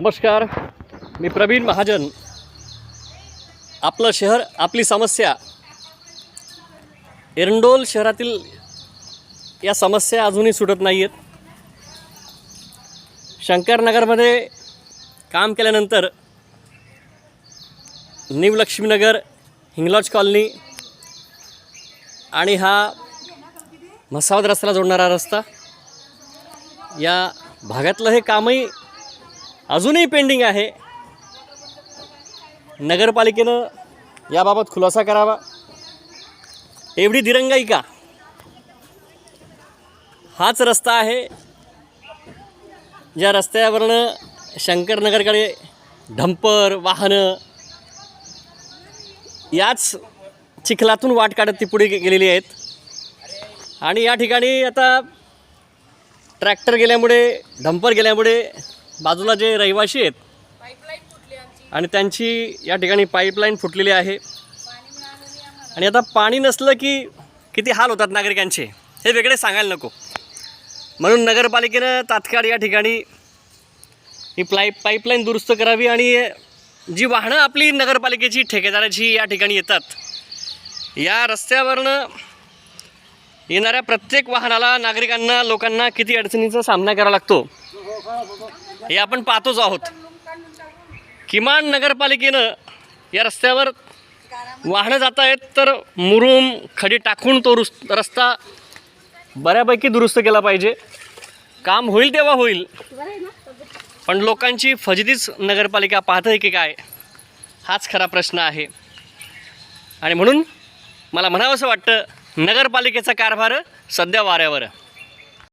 नमस्कार मी प्रवीण महाजन. आपलं शहर आपली समस्या. एरंडोल शहरातील या समस्या अजूनही सुटत नाही आहेत शंकरनगरमध्ये काम केल्यानंतर न्यू लक्ष्मीनगर हिंगलॉज कॉलनी आणि हा म्हसावद रस्त्याला जोडणारा रस्ता. या भागातलं हे कामही अजूनही पेंडिंग आहे. नगरपालिकेनं याबाबत खुलासा करावा. एवढी दिरंगाई का हाच रस्ता आहे. ज्या रस्त्यावरनं शंकरनगरकडे ढंपर वाहनं याच चिखलातून वाट काढत ती पुढे गेलेली आहेत. आणि या ठिकाणी आता ट्रॅक्टर गेल्यामुळे ढंपर गेल्यामुळे बाजूला जे रहिवाशी आहेत आणि त्यांची या ठिकाणी पाईपलाईन फुटलेली आहे. आणि आता पाणी नसलं की किती हाल होतात नागरिकांचे हे वेगळे सांगायला नको. म्हणून नगरपालिकेनं तात्काळ या ठिकाणी ही प्लाईप पाईपलाईन दुरुस्त करावी आणि जी वाहनं आपली नगरपालिकेची ठेकेदाराची या ठिकाणी येतात या रस्त्यावरनं येणाऱ्या प्रत्येक वाहनाला नागरिकांना लोकांना किती अडचणीचा सामना करावा लागतो. हे आपण पाहतोच आहोत. किमान नगरपालिकेनं या रस्त्यावर वाहनं जात आहेत तर मुरुम खडी टाकून तो रुस रस्ता बऱ्यापैकी दुरुस्त केला पाहिजे. काम होईल तेव्हा होईल. पण लोकांची फजितीच नगरपालिका पाहत आहे की काय? हाच खरा प्रश्न आहे. आणि म्हणून मला म्हणावंसं वाटतं नगरपालिकेचा कारभार सध्या वाऱ्यावर आहे.